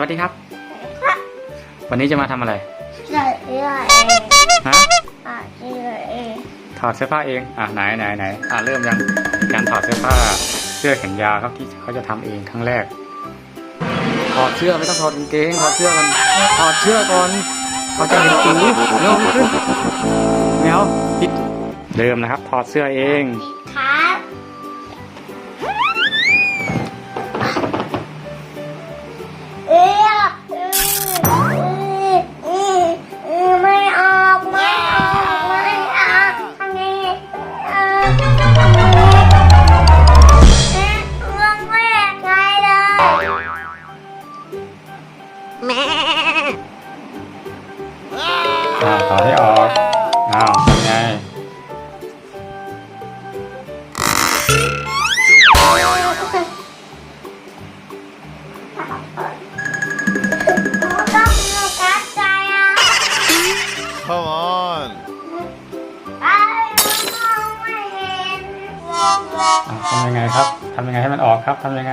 วัสดีครับ วันนี้จะมาทำอะไร ใส่เสื้อเองฮะอะเสื้อเองถอดเสื้อผ้าเอง อะไหนไหนไหนอะเริ่มยังการถอดเสื้อผ้า เสื้อแขนยาวครับที่เขาจะทำเองครั้งแรก ถอดเสื้อไม่ต้องถอดกางเกงถอดเสื้อก่อนถอดเสื้อก่อนเขาจะเห็นจูเร็วขึ้นแมวปิดเริ่มนะครับ ถอดเสื้อเอง ครับ อ้าวถอดให้ออกอ้าวทำไงต้องมีกัดใจอะ Come on. ไอ้มองไม่เห็นอะทำยังไงครับทำยังไงให้มันออกครับทำยังไง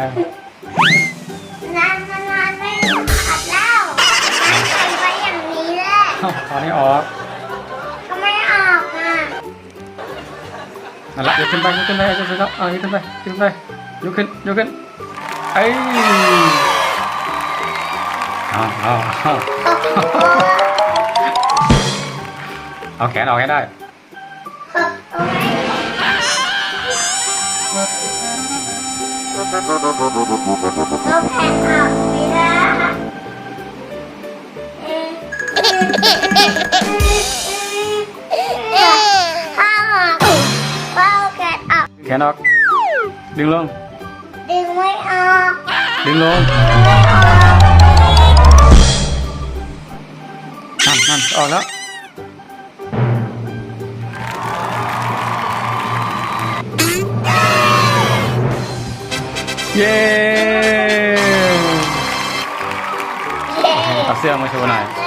าวถอดให้ออกก็ไม่ออกอะนั่นละยกขึ้นไปยกขึ้นไปยกขึ้นไปครับเอายกขึ้นไปยกขึ้นไปยกขึ้นยกขึ้นเอ้ยเอาเอาเอาเอาแขนออกให้ได้เราแข่งออกไม่ได้ ถ้าออกว่าแกะออกแขนออก ดึงลง ดึงไม่ออกดึงลง นั่นนั่นออกแล้ว เย้เย้เอาเสื้อมาโชว์หน่อย